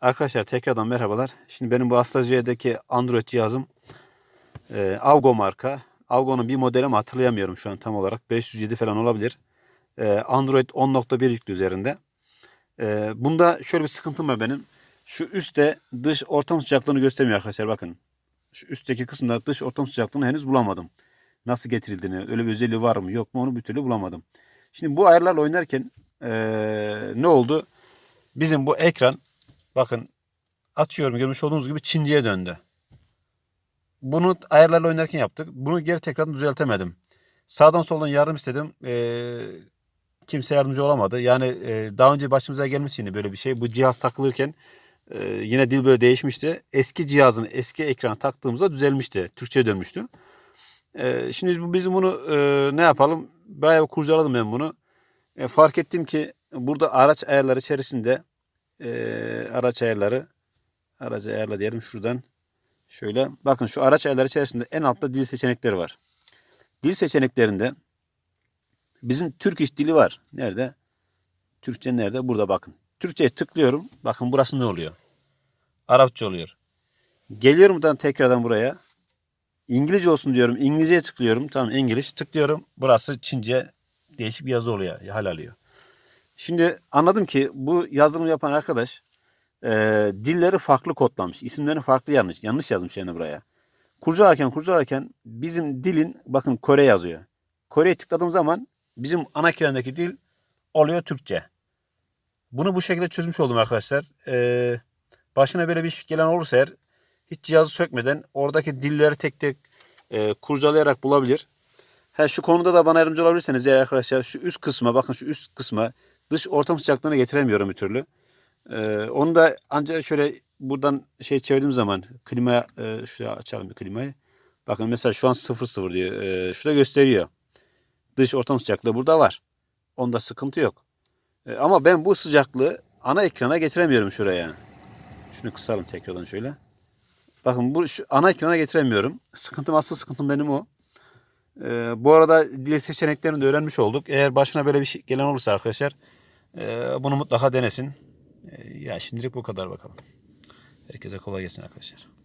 Arkadaşlar tekrardan merhabalar. Şimdi benim bu Astasia'daki Android cihazım e, Avgo marka. Avgo'nun bir modeli mi hatırlayamıyorum şu an tam olarak. 507 falan olabilir. E, Android 10.1 yüklü üzerinde. E, bunda şöyle bir sıkıntım var benim. Şu üstte dış ortam sıcaklığını göstermiyor arkadaşlar bakın. Şu üstteki kısımda dış ortam sıcaklığını henüz bulamadım. Nasıl getirildiğini, öyle bir özelliği var mı yok mu onu bir türlü bulamadım. Şimdi bu ayarlarla oynarken e, ne oldu? Bizim bu ekran Bakın açıyorum görmüş olduğunuz gibi Çinci'ye döndü. Bunu ayarlarla oynarken yaptık. Bunu geri tekrar düzeltemedim. Sağdan soldan yardım istedim. Ee, kimse yardımcı olamadı. Yani e, daha önce başımıza gelmiş yine böyle bir şey. Bu cihaz takılırken e, yine dil böyle değişmişti. Eski cihazın eski ekranı taktığımızda düzelmişti. Türkçe'ye dönmüştü. E, şimdi biz bunu e, ne yapalım? Bayağı kurcaladım ben bunu. E, fark ettim ki burada araç ayarları içerisinde e, araç ayarları araç ayarla diyelim şuradan şöyle bakın şu araç ayarları içerisinde en altta dil seçenekleri var. Dil seçeneklerinde bizim Türk iş dili var. Nerede? Türkçe nerede? Burada bakın. Türkçe'ye tıklıyorum. Bakın burası ne oluyor? Arapça oluyor. Geliyorum buradan tekrardan buraya. İngilizce olsun diyorum. İngilizceye tıklıyorum. Tamam İngiliz. Tıklıyorum. Burası Çince değişik bir yazı oluyor. Hal alıyor. Şimdi anladım ki bu yazılımı yapan arkadaş e, dilleri farklı kodlamış. İsimlerini farklı yanlış. Yanlış yazmış yani buraya. Kurcalarken kurcalarken bizim dilin bakın Kore yazıyor. Kore'ye tıkladığım zaman bizim ana ekrandaki dil oluyor Türkçe. Bunu bu şekilde çözmüş oldum arkadaşlar. E, başına böyle bir iş gelen olursa eğer hiç cihazı sökmeden oradaki dilleri tek tek e, kurcalayarak bulabilir. Ha, şu konuda da bana yardımcı olabilirseniz eğer arkadaşlar şu üst kısma bakın şu üst kısma dış ortam sıcaklığını getiremiyorum bir türlü. Ee, onu da ancak şöyle buradan şey çevirdiğim zaman klima e, şuraya açalım bir klimayı. Bakın mesela şu an 0 diyor. E, şurada gösteriyor. Dış ortam sıcaklığı burada var. Onda sıkıntı yok. E, ama ben bu sıcaklığı ana ekrana getiremiyorum şuraya. Şunu kısalım tekrardan şöyle. Bakın bu şu ana ekrana getiremiyorum. Sıkıntım asıl sıkıntım benim o. Ee, bu arada dil seçeneklerini de öğrenmiş olduk. Eğer başına böyle bir şey gelen olursa arkadaşlar e, bunu mutlaka denesin. E, ya şimdilik bu kadar bakalım. Herkese kolay gelsin arkadaşlar.